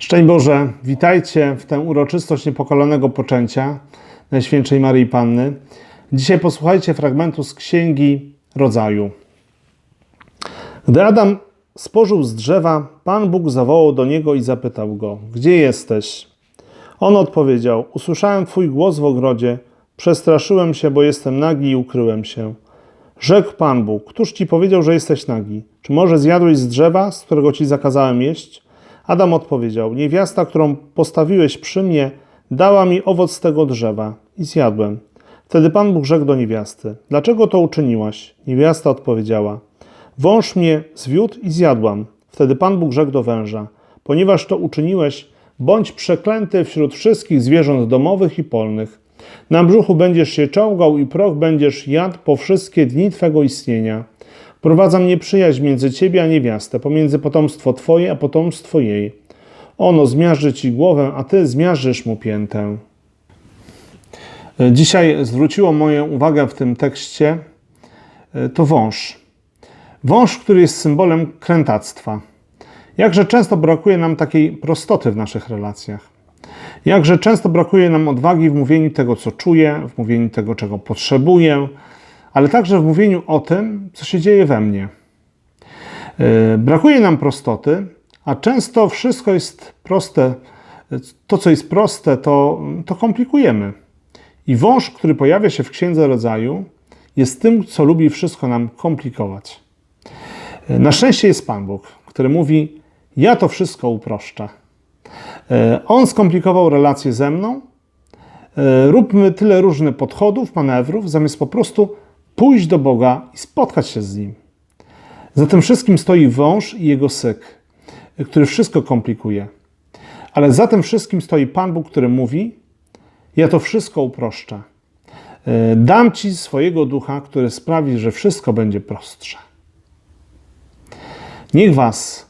Szczęść Boże, witajcie w tę uroczystość niepokolonego poczęcia Najświętszej Maryi Panny. Dzisiaj posłuchajcie fragmentu z Księgi Rodzaju. Gdy Adam spożył z drzewa, Pan Bóg zawołał do niego i zapytał go: Gdzie jesteś? On odpowiedział: Usłyszałem Twój głos w ogrodzie, przestraszyłem się, bo jestem nagi i ukryłem się. Rzekł Pan Bóg: Któż ci powiedział, że jesteś nagi? Czy może zjadłeś z drzewa, z którego ci zakazałem jeść? Adam odpowiedział: Niewiasta, którą postawiłeś przy mnie, dała mi owoc tego drzewa i zjadłem. Wtedy Pan Bóg rzekł do niewiasty: Dlaczego to uczyniłaś? Niewiasta odpowiedziała: Wąż mnie zwiódł i zjadłam. Wtedy Pan Bóg rzekł do węża: Ponieważ to uczyniłeś, bądź przeklęty wśród wszystkich zwierząt domowych i polnych. Na brzuchu będziesz się czołgał i proch będziesz jadł po wszystkie dni Twego istnienia. Prowadzam nieprzyjaźń między Ciebie a niewiastę, pomiędzy potomstwo Twoje a potomstwo jej. Ono zmiażdży Ci głowę, a Ty zmiażdżysz mu piętę. Dzisiaj zwróciło moją uwagę w tym tekście e, to wąż. Wąż, który jest symbolem krętactwa. Jakże często brakuje nam takiej prostoty w naszych relacjach. Jakże często brakuje nam odwagi w mówieniu tego, co czuję, w mówieniu tego, czego potrzebuję, ale także w mówieniu o tym, co się dzieje we mnie. Yy, Brakuje nam prostoty, a często wszystko jest proste. To, co jest proste, to, to komplikujemy. I wąż, który pojawia się w Księdze Rodzaju, jest tym, co lubi wszystko nam komplikować. Yy, Na szczęście jest Pan Bóg, który mówi: Ja to wszystko uproszczę. Yy, On skomplikował relacje ze mną. Yy, Róbmy tyle różnych podchodów, manewrów, zamiast po prostu pójść do Boga i spotkać się z Nim. Za tym wszystkim stoi wąż i jego syk, który wszystko komplikuje. Ale za tym wszystkim stoi Pan Bóg, który mówi: Ja to wszystko uproszczę. Yy, Dam Ci swojego ducha, który sprawi, że wszystko będzie prostsze. Niech Was